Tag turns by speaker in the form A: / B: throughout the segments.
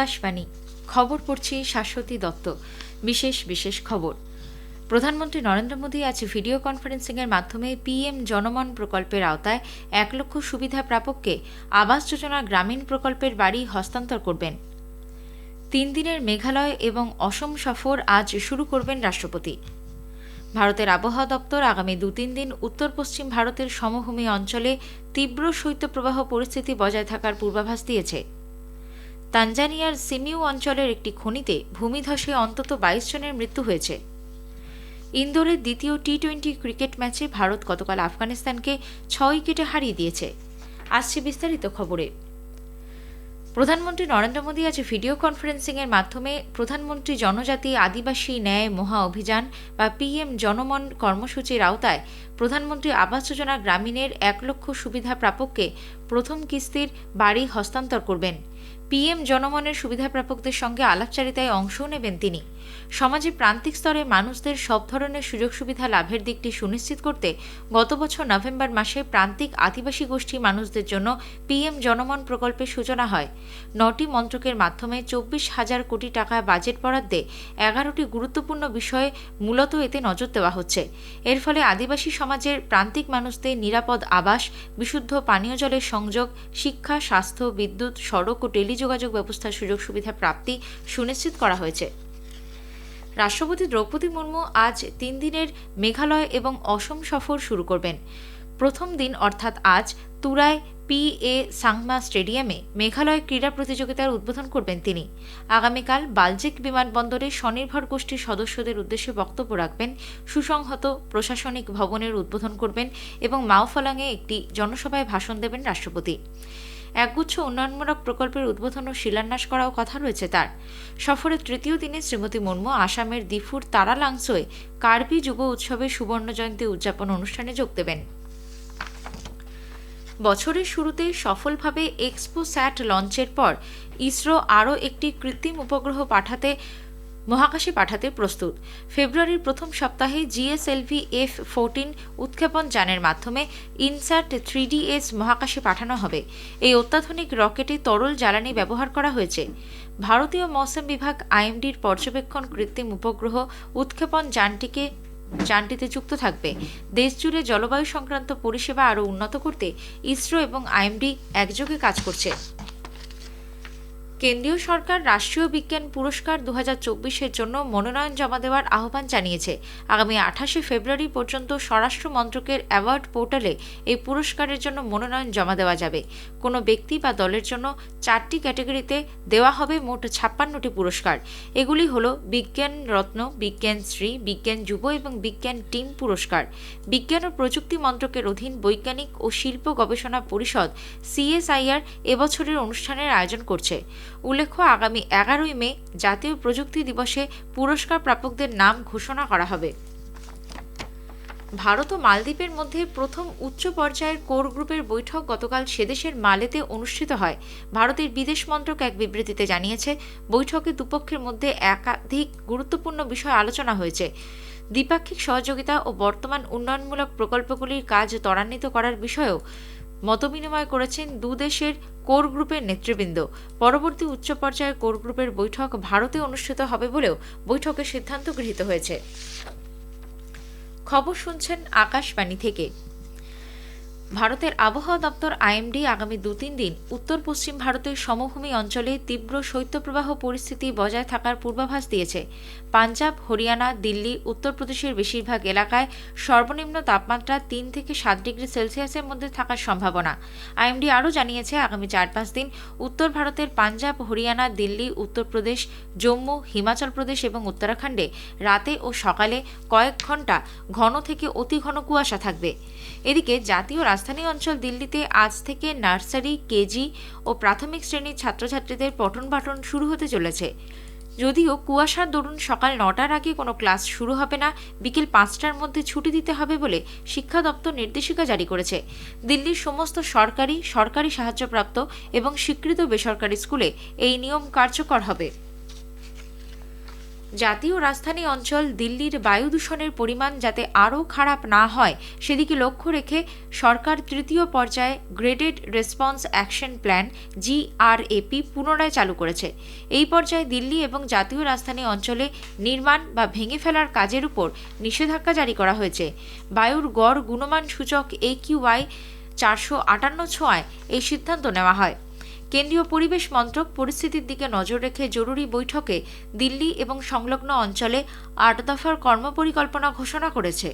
A: আকাশবাণী। খবর পড়ছি শাশ্বতী দত্ত। বিশেষ বিশেষ খবর। প্রধানমন্ত্রী নরেন্দ্র মোদী আজ ভিডিও কনফারেন্সিংয়ের মাধ্যমে পিএম জনমন প্রকল্পের আওতায় এক লক্ষ সুবিধা প্রাপককে আবাস যোজনা গ্রামীণ প্রকল্পের বাড়ি হস্তান্তর করবেন। তিন দিনের মেঘালয় এবং অসম সফর আজ শুরু করবেন রাষ্ট্রপতি। ভারতের আবহাওয়া দপ্তর আগামী দু তিন দিন উত্তর পশ্চিম ভারতের সমভূমি অঞ্চলে তীব্র শৈত্যপ্রবাহ পরিস্থিতি বজায় থাকার পূর্বাভাস দিয়েছে। তানজানিয়ার সিমিউ অঞ্চলের একটি খনিতে ভূমিধসে অন্তত বাইশ জনের মৃত্যু হয়েছে। ইন্দোরের দ্বিতীয় টি টোয়েন্টি ক্রিকেট ম্যাচে ভারত গতকাল আফগানিস্তানকে ছয় উইকেটে হারিয়ে দিয়েছে। আসছে বিস্তারিত খবরে। প্রধানমন্ত্রী নরেন্দ্র মোদী আজ ভিডিও কনফারেন্সিংয়ের মাধ্যমে প্রধানমন্ত্রী জনজাতি আদিবাসী ন্যায় মহা অভিযান বা পিএম জনমন কর্মসূচির আওতায় প্রধানমন্ত্রী আবাস যোজনা গ্রামীণের এক লক্ষ সুবিধা প্রাপককে প্রথম কিস্তির বাড়ি হস্তান্তর করবেন। পিএম জনমনের সুবিধাপ্রাপকদের সঙ্গে আলাপচারিতায় অংশও নেবেন তিনি। সমাজে প্রান্তিক স্তরে মানুষদের সব ধরনের সুযোগ সুবিধা লাভের দিকটি সুনিশ্চিত করতে গত বছর নভেম্বর মাসে প্রান্তিক আদিবাসী গোষ্ঠী মানুষদের জন্য পিএম জনমন প্রকল্পের সূচনা হয়। নটি মন্ত্রকের মাধ্যমে চব্বিশ হাজার কোটি টাকা বাজেট বরাদ্দে এগারোটি গুরুত্বপূর্ণ বিষয়ে মূলত এতে নজর দেওয়া হচ্ছে। এর ফলে আদিবাসী সমাজের প্রান্তিক মানুষদের নিরাপদ আবাস, বিশুদ্ধ পানীয় জলের সংযোগ, শিক্ষা, স্বাস্থ্য, বিদ্যুৎ, সড়ক ও টেলিযোগাযোগ ব্যবস্থার সুযোগ সুবিধা প্রাপ্তি সুনিশ্চিত করা হয়েছে। রাষ্ট্রপতি দ্রৌপদী মুর্মু আজ তিন দিনের মেঘালয় এবং অসম সফর শুরু করবেন। প্রথম দিন অর্থাৎ আজ তুরায় পি এ সাংমা স্টেডিয়ামে মেঘালয় ক্রীড়া প্রতিযোগিতার উদ্বোধন করবেন তিনি। আগামীকাল বালজিক বিমানবন্দরে স্বনির্ভর গোষ্ঠীর সদস্যদের উদ্দেশ্যে বক্তব্য রাখবেন। সুসংহত প্রশাসনিক ভবনের উদ্বোধন করবেন এবং মাওফলাংয়ে একটি জনসভায় ভাষণ দেবেন রাষ্ট্রপতি। একগুচ্ছ উন্নয়নমূলক প্রকল্পের উদ্বোধন ও শিলান্যাস করাও কথা রয়েছে তার। সফরের তৃতীয় দিনে শ্রীমতী মুর্মু আসামের দিফুর তারালাংসোয় কার্বি যুব উৎসবের সুবর্ণ জয়ন্তী উদযাপন অনুষ্ঠানে যোগ দেবেন। বছরের শুরুতে সফলভাবে এক্সপো স্যাট লঞ্চের পর ইসরো আরও একটি কৃত্রিম উপগ্রহ পাঠাতে মহাকাশে পাঠাতে প্রস্তুত। ফেব্রুয়ারির প্রথম সপ্তাহে জিএসএলভি এফ ফোরটিন উৎক্ষেপণ যানের মাধ্যমে ইনসার্ট থ্রি এস মহাকাশে পাঠানো হবে। এই অত্যাধুনিক রকেটে তরল জ্বালানি ব্যবহার করা হয়েছে। ভারতীয় মৌসুম বিভাগ আইএমডির পর্যবেক্ষণ কৃত্রিম উপগ্রহ উৎক্ষেপণ যানটিকে যানটিতে যুক্ত থাকবে। দেশজুড়ে জলবায়ু সংক্রান্ত পরিষেবা আরও উন্নত করতে ইসরো এবং আইএমডি একযোগে কাজ করছে। কেন্দ্রীয় সরকার রাষ্ট্রীয় বিজ্ঞান পুরস্কার দু হাজার জন্য মনোনয়ন জমা দেওয়ার আহ্বান জানিয়েছে। আগামী আঠাশে ফেব্রুয়ারি পর্যন্ত স্বরাষ্ট্র মন্ত্রকের অ্যাওয়ার্ড পোর্টালে এই পুরস্কারের জন্য মনোনয়ন জমা দেওয়া যাবে। কোনো ব্যক্তি বা দলের জন্য চারটি ক্যাটাগরিতে দেওয়া হবে মোট ছাপ্পান্নটি পুরস্কার। এগুলি হল বিজ্ঞান রত্ন, বিজ্ঞান শ্রী, বিজ্ঞান যুব এবং বিজ্ঞান টিম পুরস্কার। বিজ্ঞান ও প্রযুক্তি মন্ত্রকের অধীন বৈজ্ঞানিক ও শিল্প গবেষণা পরিষদ, সিএসআইআর, এবছরের অনুষ্ঠানের আয়োজন করছে। উল্লেখ্য, আগামী এগারোই মে জাতীয় প্রযুক্তি দিবসে পুরস্কার প্রাপকদের নাম ঘোষণা করা হবে। ভারত ও মালদ্বীপের মধ্যে প্রথম উচ্চ পর্যায়ের কোর গ্রুপের বৈঠক গতকাল সেদেশের মালেতে অনুষ্ঠিত হয়। ভারতের বিদেশ মন্ত্রক এক বিবৃতিতে জানিয়েছে, বৈঠকে দুপক্ষের মধ্যে একাধিক গুরুত্বপূর্ণ বিষয় আলোচনা হয়েছে। দ্বিপাক্ষিক সহযোগিতা ও বর্তমান উন্নয়নমূলক প্রকল্পগুলির কাজ ত্বরান্বিত করার বিষয়েও মতবিনিময় করেছেন দুদেশের কোর গ্রুপের নেতৃবৃন্দ। পরবর্তী উচ্চ পর্যায়ের কোর গ্রুপের বৈঠক ভারতে অনুষ্ঠিত হবে বলেও বৈঠকে সিদ্ধান্ত গৃহীত হয়েছে। খবর শুনছেন আকাশবাণী থেকে। ভারতের আবহাওয়া দপ্তর আইএমডি আগামী দু তিন দিন উত্তর পশ্চিম ভারতের সমভূমি অঞ্চলে তীব্র শৈত্যপ্রবাহ পরিস্থিতি বজায় থাকার পূর্বাভাস দিয়েছে। পাঞ্জাব, হরিয়ানা, দিল্লি, উত্তরপ্রদেশের বেশিরভাগ এলাকায় সর্বনিম্ন তাপমাত্রা তিন থেকে সাত ডিগ্রি সেলসিয়াসের মধ্যে থাকার সম্ভাবনা। আইএমডি আরও জানিয়েছে, আগামী চার পাঁচ দিন উত্তর ভারতের পাঞ্জাব, হরিয়ানা, দিল্লি, উত্তরপ্রদেশ, জম্মু, হিমাচল প্রদেশ এবং উত্তরাখণ্ডে রাতে ও সকালে কয়েক ঘণ্টা ঘন থেকে অতি ঘন কুয়াশা থাকবে। এদিকে জাতীয় রাজধানী অঞ্চল দিল্লিতে আজ থেকে নার্সারি, কেজি ও প্রাথমিক শ্রেণির ছাত্রছাত্রীদের পঠন পাঠন শুরু হতে চলেছে। যদিও কুয়াশার দরুন সকাল নটার আগে কোনো ক্লাস শুরু হবে না, বিকেল পাঁচটার মধ্যে ছুটি দিতে হবে বলে শিক্ষা দপ্তর নির্দেশিকা জারি করেছে। দিল্লির সমস্ত সরকারি সরকারি সাহায্যপ্রাপ্ত এবং স্বীকৃত বেসরকারি স্কুলে এই নিয়ম কার্যকর হবে। জাতীয় রাজধানী অঞ্চল দিল্লির বায়ু দূষণের পরিমাণ যাতে আরও খারাপ না হয়, সেদিকে লক্ষ্য রেখে সরকার তৃতীয় পর্যায়ে graded response action plan GRAP পুনরায় চালু করেছে। এই পর্যায়ে দিল্লি এবং জাতীয় রাজধানী অঞ্চলে নির্মাণ বা ভেঙে ফেলার কাজের উপর নিষেধাজ্ঞা জারি করা হয়েছে। বায়ুর গড় গুণমান সূচক এ কিউ একিউআই চারশো আটান্ন ছোঁয়ায় এই সিদ্ধান্ত নেওয়া হয়। কেন্দ্রীয় পরিবেশ মন্ত্রক পরিস্থিতির দিকে নজর রেখে জরুরি বৈঠকে দিল্লি এবং সংলগ্ন অঞ্চলে আট দফার কর্মপরিকল্পনা ঘোষণা করেছে।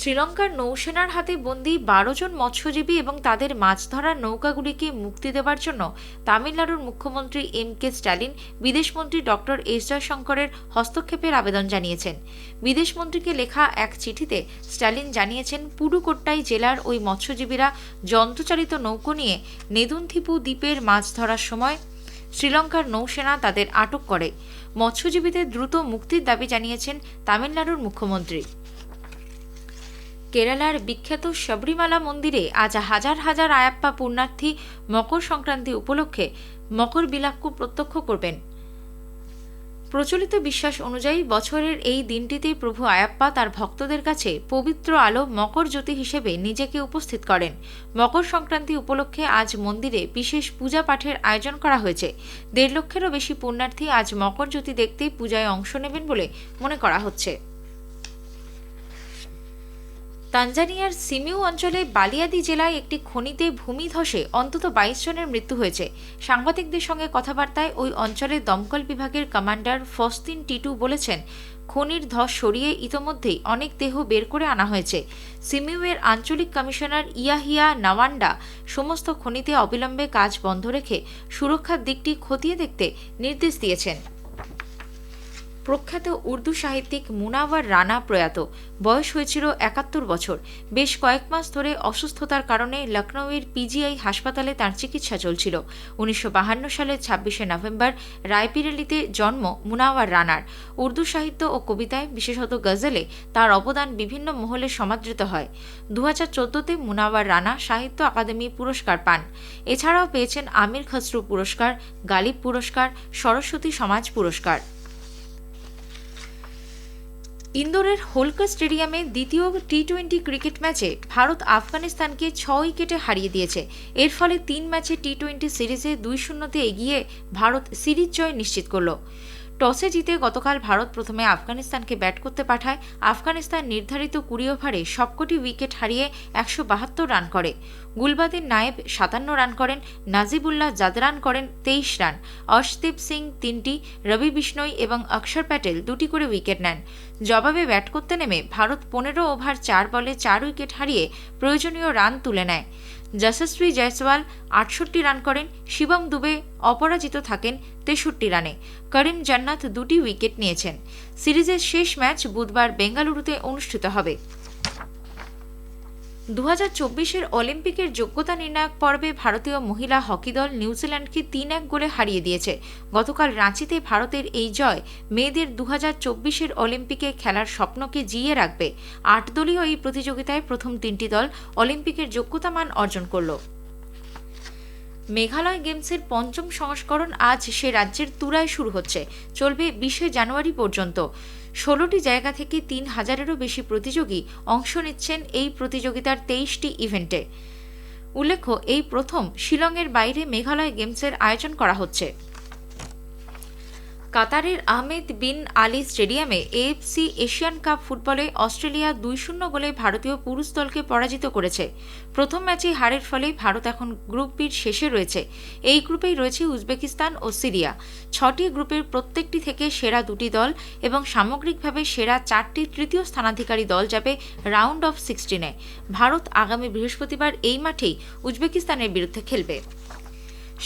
A: শ্রীলঙ্কার নৌসেনার হাতে বন্দি বারো জন মৎস্যজীবী এবং তাদের মাছ ধরার নৌকাগুলিকে মুক্তি দেওয়ার জন্য তামিলনাড়ুর মুখ্যমন্ত্রী এম কে স্ট্যালিন বিদেশমন্ত্রী ডক্টর এস জয়শঙ্করের হস্তক্ষেপের আবেদন জানিয়েছেন। বিদেশমন্ত্রীকে লেখা এক চিঠিতে স্ট্যালিন জানিয়েছেন, পুডুকোট্টাই জেলার ওই মৎস্যজীবীরা যন্ত্রচালিত নৌকো নিয়ে নেদুনথিপু দ্বীপের মাছ ধরার সময় শ্রীলঙ্কার নৌসেনা তাদের আটক করে। মৎস্যজীবীদের দ্রুত মুক্তির দাবি জানিয়েছেন তামিলনাড়ুর মুখ্যমন্ত্রী। কেরালার বিখ্যাত শবরীমালা মন্দিরে আজ হাজার হাজার আয়াপ্পা পুণ্যার্থী মকর সংক্রান্তি উপলক্ষে মকর বিলাক্কু প্রত্যক্ষ করবেন। প্রচলিত বিশ্বাস অনুযায়ী বছরের এই দিনটিতে প্রভু আয়াপ্পা তার ভক্তদের কাছে পবিত্র আলো মকর জ্যোতি হিসেবে নিজেকে উপস্থিত করেন। মকর সংক্রান্তি উপলক্ষে আজ মন্দিরে বিশেষ পূজা পাঠের আয়োজন করা হয়েছে। দেড় লক্ষেরও বেশি পুণ্যার্থী আজ মকর জ্যোতি দেখতে পূজায় অংশ নেবেন বলে মনে করা হচ্ছে। তানজানিয়ার সিমিউ অঞ্চলে বালিয়াদি জেলায় একটি খনিতে ভূমিধসে অন্তত বাইশ জনের মৃত্যু হয়েছে। সাংবাদিকদের সঙ্গে কথাবার্তায় ওই অঞ্চলের দমকল বিভাগের কমান্ডার ফস্তিন টিটু বলেছেন, খনির ধস সরিয়ে ইতোমধ্যেই অনেক দেহ বের করে আনা হয়েছে। সিমিউয়ের আঞ্চলিক কমিশনার ইয়াহিয়া নাওয়ান্ডা সমস্ত খনিতে অবিলম্বে কাজ বন্ধ রেখে সুরক্ষার দিকটি খতিয়ে দেখতে নির্দেশ দিয়েছেন। প্রখ্যাত উর্দু সাহিত্যিক মুনাওয়ার রানা প্রয়াত। বয়স হয়েছিল একাত্তর বছর। বেশ কয়েক মাস ধরে অসুস্থতার কারণে লখনৌয়ের পিজিআই হাসপাতালে তার চিকিৎসা চলছিল। উনিশশো সালের ছাব্বিশে নভেম্বর রায়পিরেলিতে জন্ম মুনাওয়ার রানার। উর্দু সাহিত্য ও কবিতায়, বিশেষত গজলে, তার অবদান বিভিন্ন মহলে সমাদৃত হয়। দু হাজার চোদ্দতে মুনাওয়ার রানা সাহিত্য আকাদেমি পুরস্কার পান। এছাড়াও পেয়েছেন আমির খসরু পুরস্কার, গালিব পুরস্কার, সরস্বতী সমাজ পুরস্কার। ইন্দোরের হোলকা স্টেডিয়ামে দ্বিতীয় টি টোয়েন্টি ক্রিকেট ম্যাচে ভারত আফগানিস্তানকে ছ উইকেটে হারিয়ে দিয়েছে। এর ফলে তিন ম্যাচে টি টোয়েন্টি সিরিজে দুই শূন্যতে এগিয়ে ভারত সিরিজ জয় নিশ্চিত করল। টসে জিতে গতকাল ভারত প্রথমে আফগানিস্তানকে ব্যাট করতে পাঠায়। আফগানিস্তান নির্ধারিত কুড়ি ওভারে সবকটি উইকেট হারিয়ে একশো বাহাত্তর রান করে। গুলবাদিন নায়েব সাতান্ন রান করেন, নাজিবুল্লাহ জাদ রান করেন তেইশ রান। অর্শদীপ সিং তিনটি, রবি বিষ্ণই এবং অক্ষর প্যাটেল দুটি করে উইকেট নেন। জবাবে ব্যাট করতে নেমে ভারত পনেরো ওভার চার বলে চার উইকেট হারিয়ে প্রয়োজনীয় রান তুলে নেয়। যশস্বী জয়সওয়াল আটষট্টি রান করেন, শিবম দুবে অপরাজিত থাকেন তেষট্টি রানে। করিম জান্নাত দুটি উইকেট নিয়েছেন। সিরিজের শেষ ম্যাচ বুধবার বেঙ্গালুরুতে অনুষ্ঠিত হবে। দু হাজার অলিম্পিকের যোগ্যতা নির্ণায়ক পর্বে ভারতীয় মহিলা হকি দল নিউজিল্যান্ডকে তিন এক গোলে হারিয়ে দিয়েছে। গতকাল রাঁচিতে ভারতের এই জয় মেয়েদের দু হাজার অলিম্পিকে খেলার স্বপ্নকে জিয়ে রাখবে। আট দলীয় এই প্রতিযোগিতায় প্রথম তিনটি দল অলিম্পিকের যোগ্যতা মান অর্জন করল। মেঘালয় গেমসের পঞ্চম সংস্করণ আজ সে রাজ্যের তুরায় শুরু হচ্ছে। চলবে বিশে জানুয়ারি পর্যন্ত। ষোলোটি জায়গা থেকে তিন হাজারেরও বেশি প্রতিযোগী অংশ নিচ্ছেন এই প্রতিযোগিতার তেইশটি ইভেন্টে। উল্লেখ্য, এই প্রথম শিলংয়ের বাইরে মেঘালয় গেমসের আয়োজন করা হচ্ছে। কাতারের আহমেদ বিন আলী স্টেডিয়ামে এএফসি এশিয়ান কাপ ফুটবলে অস্ট্রেলিয়া দুই শূন্য গোলে ভারতীয় পুরুষ দলকে পরাজিত করেছে। প্রথম ম্যাচে হারের ফলে ভারত এখন গ্রুপ বির শেষে রয়েছে। এই গ্রুপেই রয়েছে উজবেকিস্তান ও সিরিয়া। ছটি গ্রুপের প্রত্যেকটি থেকে সেরা দুটি দল এবং সামগ্রিকভাবে সেরা চারটি তৃতীয় স্থানাধিকারী দল যাবে রাউন্ড অফ সিক্সটিনে। ভারত আগামী বৃহস্পতিবার এই মাঠেই উজবেকিস্তানের বিরুদ্ধে খেলবে।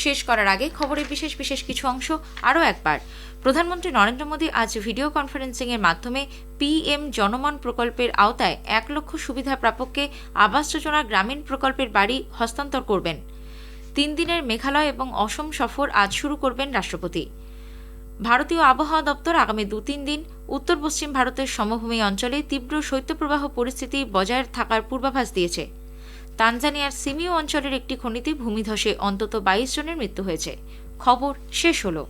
A: শেষ করার আগে খবরের বিশেষ বিশেষ কিছু অংশ আরও একবার। প্রধানমন্ত্রী নরেন্দ্র মোদী আজ ভিডিও কনফারেন্সিংয়ের মাধ্যমে পিএম জনমন প্রকল্পের আওতায় এক লক্ষ সুবিধা প্রাপককে আবাস যোজনা গ্রামীণ প্রকল্পের বাড়ি হস্তান্তর করবেন। তিন দিনের মেঘালয় এবং অসম সফর আজ শুরু করবেন রাষ্ট্রপতি। ভারতীয় আবহাওয়া দপ্তর আগামী দু তিন দিন উত্তর পশ্চিম ভারতের সমভূমি অঞ্চলে তীব্র শৈত্যপ্রবাহ পরিস্থিতি বজায় থাকার পূর্বাভাস দিয়েছে। তানজানিয়ার সিমিও অঞ্চলের একটি খনিতে ভূমিধসে অন্তত বাইশ জনের মৃত্যু হয়েছে। খবর শেষ হলো।